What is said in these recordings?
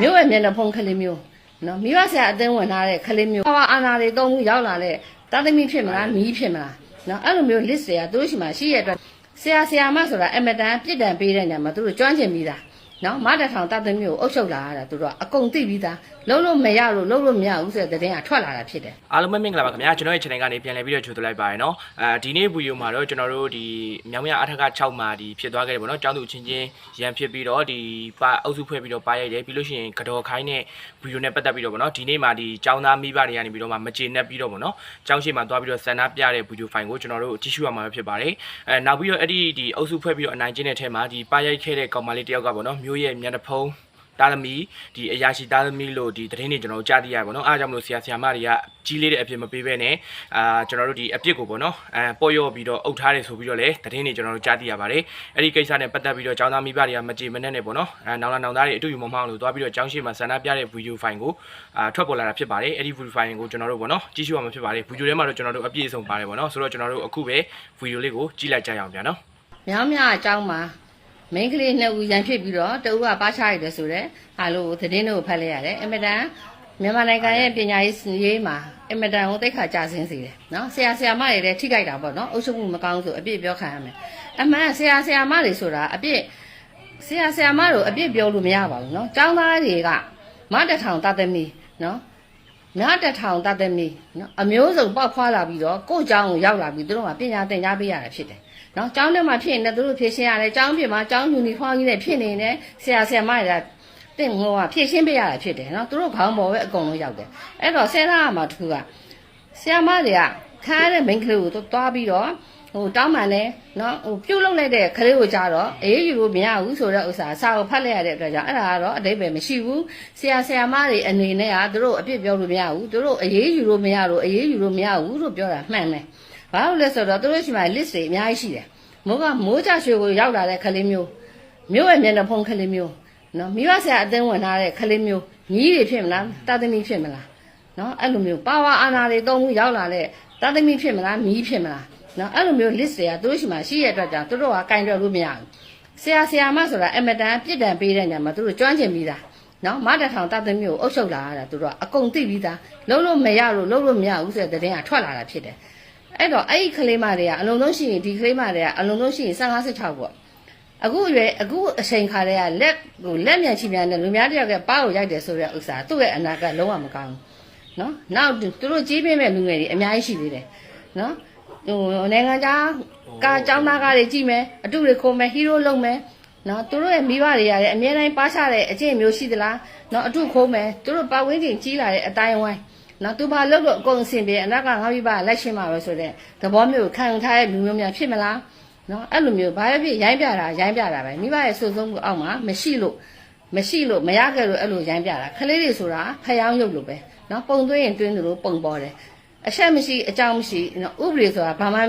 မြို့ရဲ့မျက်နှာဖုံးကလေးမျိုးနော်မိဘဆရာအသင်းဝင်ထားတဲ့ကလေးမျိုးဘာအာနာတွေတုံးမှုရောက်လာတဲ့တာသမီဖြစ်မလားမီးဖြစ်မလားနော်အဲ့လိုမျိုး list တွေကသူတို့ရှိမှရှိရတဲ့အတွက်ဆရာဆရာမဆိုတာအမတန်ပြစ်ဒဏ်ပေးတဲ့ညမှာသူတို့ကျွမ်းကျင်ပြီးသား နော်မတထောင်တသမီကိုအုပ်ချုပ်လာရတာသူတို့ကအကုန်သိပြီးသားလုံးလို့မရလို့လုံးလို့မရဘူးဆိုတဲ့တဲ့င်းကထွက်လာတာဖြစ်တယ်အားလုံးပဲမင်္ဂလာပါခင်ဗျာကျွန်တော်ရဲ့ channel ကနေပြန်လည်ပြီးတော့ကြိုဆိုလိုက်ပါရနော်အဲဒီနေ့ဗီဒီယိုမှာတော့ကျွန်တော်တို့ဒီမြောင်မြအထက်က6မှာဒီဖြစ်သွားခဲ့တယ်ပေါ့နော်ကျောင်းသူချင်းချင်းရန်ဖြစ်ပြီးတော့ဒီပါအုပ်စုဖွဲ့ပြီးတော့ပါရိုက်တယ်ပြီးလို့ရှိရင်ကတော်ခိုင်းတဲ့ဗီဒီယိုနဲ့ပတ်သက်ပြီးတော့ပေါ့နော်ဒီနေ့မှာဒီကျောင်းသားမိဘတွေကနေပြီးတော့မှမကျေနပ်ပြီးတော့ပေါ့နော်ကျောင်းရှိမှာသွားပြီးတော့ဆန္ဒပြတဲ့ဗီဒီယိုဖိုင်ကိုကျွန်တော်တို့ကြည့်ရှုရမှာဖြစ်ပါတယ်အဲနောက်ပြီးတော့အဲ့ဒီဒီအုပ်စုဖွဲ့ပြီးတော့အနိုင်ကျင့်တဲ့ထဲမှာဒီပါရိုက်ခဲ့တဲ့ကောင်မလေးတယောက်ကပေါ့နော်မျိုးရဲ့မျက်နှာဖုံးတာသမီဒီအရာရှိတာသမီလို့ဒီသတင်းတွေကျွန်တော်တို့ကြားသိရပါတော့အားကြောင့်မလို့ဆရာဆရာမတွေကကြီးလေးတဲ့အဖြစ်မပေးဘဲနဲ့အာကျွန်တော်တို့ဒီအပြစ်ကိုပေါ့နော်အဲပေါ်ရော့ပြီးတော့အုပ်ထားတယ်ဆိုပြီးတော့လည်းသတင်းတွေကျွန်တော်တို့ကြားသိရပါတယ်အဲ့ဒီကိစ္စနဲ့ပတ်သက်ပြီးတော့ចောင်းသားမိဘတွေကမကြေမနက်နဲ့ပေါ့နော်အဲနောင်လာနောင်သားတွေအတူယူမမောင်းလို့သွားပြီးတော့ចောင်းရှိမှာဆန္ဒပြတဲ့ဗီဒီယိုဖိုင်ကိုအာထွက်ပေါ်လာတာဖြစ်ပါတယ်အဲ့ဒီဗီဒီယိုဖိုင်ကိုကျွန်တော်တို့ပေါ့နော်ကြည့်ရှုရမှာဖြစ်ပါတယ်ဗီဒီယိုထဲမှာတော့ကျွန်တော်တို့အပြည့်အစုံပါတယ်ပေါ့နော်ဆိုတော့ကျွန်တော်တို့အခုပဲဗီဒီယိုလေးကိုကြည့်လိုက်ကြရအောင်ဗျာနော်မြောင်းမြအကြောင်းမှာ မိန်းကလေးနှစ်ဦးရန်ဖြစ်ပြီးတော့တဦးကပါချရတယ်ဆိုတော့ဟာလို့သတင်းတို့ဖတ်လိုက်ရတယ်အင်မတန်မြန်မာနိုင်ငံရဲ့ပညာရေးရေးမှာအင်မတန်ကိုသိခါကြဆင်းစေတယ်နော်ဆရာဆရာမတွေလည်းထိခိုက်တာပေါ့နော်အုပ်ချုပ်မှုမကောင်းဆိုအပြစ်ပြောခံရမယ်အမှန်ဆရာဆရာမတွေဆိုတာအပြစ်ဆရာဆရာမတို့အပြစ်ပြောလို့မရပါဘူးနော်ចောင်းသားတွေကမတထောင်တသမီနော် မြတ်တထောင်တတ်သမီးနော်အမျိုးစုံပေါက်ဖွာလာပြီးတော့ကိုယ့်เจ้าကိုရောက်လာပြီးသူတို့ကပညာသင်ကြားပေးရတာဖြစ်တယ်နော်ကျောင်းထဲမှာဖြစ်ရင်လည်းသူတို့ဖြည့်ရှင်းရတယ်ကျောင်းပြင်မှာကျောင်းယူနီဖောင်းကြီးနဲ့ဖြစ်နေတယ်ဆရာဆရာမတွေကတင့်ဟိုကဖြည့်ရှင်းပေးရတာဖြစ်တယ်နော်သူတို့ခေါင်းပေါ်ပဲအကုန်လုံးရောက်တယ်အဲ့တော့ဆဲထားရမှာတခုကဆရာမတွေကခါရတဲ့မိန်းကလေးကိုသွားပြီးတော့ ဟိုတောင်းမှန်လဲနော်ဟိုပြုတ်လုံလိုက်တဲ့ခလေးကိုကြတော့အေးယူလို့မရဘူးဆိုတော့ဥစ္စာစာကိုဖတ်လိုက်ရတဲ့အတွက်ကြောင့်အဲ့ဒါကတော့အတိတ်ပဲမရှိဘူးဆရာဆရာမတွေအနေနဲ့ကသူတို့အပြစ်ပြောလို့မရဘူးသူတို့အေးယူလို့မရလို့အေးယူလို့မရဘူးလို့ပြောတာမှန်တယ်ဘာလို့လဲဆိုတော့သူတို့ရှိမှ list တွေအများကြီးရှိတယ်မိုးကမိုးကြရွှေကိုရောက်လာတဲ့ခလေးမျိုးမျိုးရဲ့မျက်နှာဖုံးခလေးမျိုးနော်မိဘဆရာအသင်းဝင်ထားတဲ့ခလေးမျိုးညီးတွေဖြစ်မလားတာသမီဖြစ်မလားနော်အဲ့လိုမျိုးပါဝါအာနာတွေတုံးမှုရောက်လာတဲ့တာသမီဖြစ်မလားမီးဖြစ်မလား နော်အဲ့လိုမျိုး list တွေကသူတို့ရှိမှရှိရတဲ့အတွက်ကြောင့်သူတို့ကကင်တွယ်လို့မရဘူးဆရာဆရာမဆိုတာအမတန်ပြစ်ဒဏ်ပေးတဲ့ညမှာသူတို့ကျွမ်းကျင်ပြီးသားနော်မတထောင်တသမီကိုအုပ်ချုပ်လာရတာသူတို့ကအကုန်သိပြီးသားလုံးလို့မရလို့လုံးလို့မရဘူးဆိုတဲ့တဲ့င်းကထွက်လာတာဖြစ်တယ်အဲ့တော့အဲ့ဒီကလေးမတွေကအလုံးလုံးရှိရင်ဒီကလေးမတွေကအလုံးလုံးရှိရင်55 16ပေါ့အခုရွယ်အခုအချိန်ခါတွေကလက်ကိုလက်မြန်ချီမြန်တဲ့လူများတယောက်ကပါးကိုရိုက်တယ်ဆိုတဲ့ဥစ္စာသူ့ရဲ့အနာကလုံးဝမကောင်းဘူးနော်နောက်သူတို့ကြီးပြင်းမဲ့လူငယ်တွေအများကြီးရှိသေးတယ်နော် ဟိုနိုင်ငံခြားကားចောင်းသားကားတွေကြည့်မယ်အတူတွေခုံမယ်ဟီးရိုးလုံးမယ်နော်သူတို့ရဲ့မိဘတွေရတယ်အမြဲတမ်းပါချတဲ့အကျင့်မျိုးရှိသလားနော်အတူခုံးမယ်သူတို့ပတ်ဝန်းကျင်ကြီးလာတဲ့အတိုင်းဝိုင်းနော်သူဘာလုပ်လို့အကုန်အဆင်ပြေအနောက်ကငါမိဘလက်ရှင်းမှာပဲဆိုတဲ့သဘောမျိုးခံထားတဲ့လူမျိုးများဖြစ်မလားနော်အဲ့လိုမျိုးဘာပဲဖြစ်ရိုင်းပြတာရိုင်းပြတာပဲမိဘရဲ့စုံစုံမှုအောက်မှာမရှိလို့မရှိလို့မရခဲ့လို့အဲ့လိုရိုင်းပြတာခလေးတွေဆိုတာဖျောင်းရုပ်လိုပဲနော်ပုံသွင်းရင်တွင်းသလိုပုံပေါ်တယ် အချက်မရှိအကြောင်းမရှိနော်ဥပဒေဆိုတာဘာမှ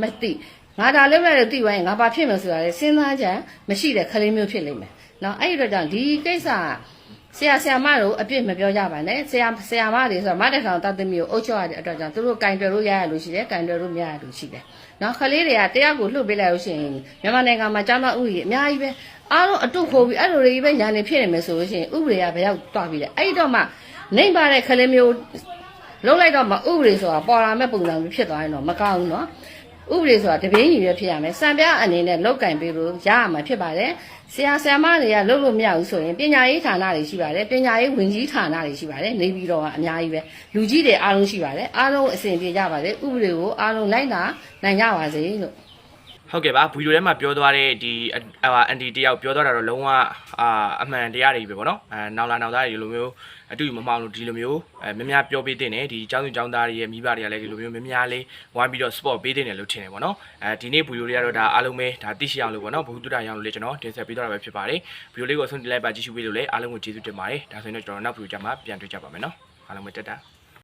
မသိငါဒါလည်းလည်းသိသွားရင်ငါဘာဖြစ်မလဲဆိုတာလေစဉ်းစားကြံမရှိတဲ့ခလေးမျိုးဖြစ်လိမ့်မယ်နော်အဲ့ဒီတော့ကြောင့်ဒီကိစ္စကဆရာဆရာမတို့အပြစ်မပြောကြပါနဲ့ဆရာဆရာမတွေဆိုတော့မတက်ဆောင်တတ်သမီးကိုအုပ်ချုပ်ရတဲ့အတွက်ကြောင့်သူတို့ကင်တွယ်လို့ရရလို့ရှိတယ်ကင်တွယ်လို့မရရလို့ရှိတယ်နော်ခလေးတွေကတယောက်ကိုလှုပ်ပေးလိုက်လို့ရှိရင်မြန်မာနိုင်ငံမှာကျောင်းသားဥပဒေအများကြီးပဲအားလုံးအတုခိုးပြီးအဲ့လိုတွေပဲညာနေဖြစ်နေမယ်ဆိုလို့ရှိရင်ဥပဒေကဘယ်ရောက်သွားပြီလဲအဲ့ဒီတော့မှနှိမ့်ပါတဲ့ခလေးမျိုး လုံးလိုက်တော့မှဥပဒေဆိုတာပေါ်လာမဲ့ပုံစံမျိုးဖြစ်သွားရင်တော့မကောင်းဘူးနော်ဥပဒေဆိုတာတပင်းကြီးပဲဖြစ်ရမယ်စံပြအနေနဲ့လောက်ကင်ပေးလို့ရရမှာဖြစ်ပါတယ်ဆရာဆရာမတွေကလုပ်လို့မရဘူးဆိုရင်ပညာရေးဌာနတွေရှိပါတယ်ပညာရေးဝင်ကြီးဌာနတွေရှိပါတယ်နေပြီးတော့အများကြီးပဲလူကြီးတွေအားလုံးရှိပါတယ်အားလုံးအစဉ်ပြေကြပါစေဥပဒေကိုအားလုံးလိုက်နာနိုင်ကြပါစေလို့ ဟုတ်ကဲ့ပါဗီဒီယိုထဲမှာပြောသွားတဲ့ဒီအာအန်တီတယောက်ပြောသွားတာတော့လုံးဝအာအမှန်တရားတွေပဲပေါ့နော်အဲနောက်လာနောက်သားတွေဒီလိုမျိုးအတူမမောင်လို့ဒီလိုမျိုးအဲများများပြောပေးတင်တယ်ဒီចောင်းသူចောင်းသားတွေရဲ့မိဘတွေကလည်းဒီလိုမျိုးများများလေးဝိုင်းပြီးတော့ sport ပေးတင်တယ်လို့ထင်တယ်ပေါ့နော်အဲဒီနေ့ဗီဒီယိုတွေကတော့ဒါအားလုံးပဲဒါသိရှိအောင်လို့ပေါ့နော်ဘုသူတ္တရအောင်လို့လေကျွန်တော်တင်ဆက်ပေးတော့တာပဲဖြစ်ပါတယ်ဗီဒီယိုလေးကိုအဆုံးထိလိုက်ပါကြည့်ရှုပေးလို့လည်းအားလုံးကိုကျေးဇူးတင်ပါတယ်ဒါဆိုရင်တော့ကျွန်တော်နောက်ဗီဒီယိုကြမှာပြန်တွေ့ကြပါမယ်နော်အားလုံးပဲတက်တာ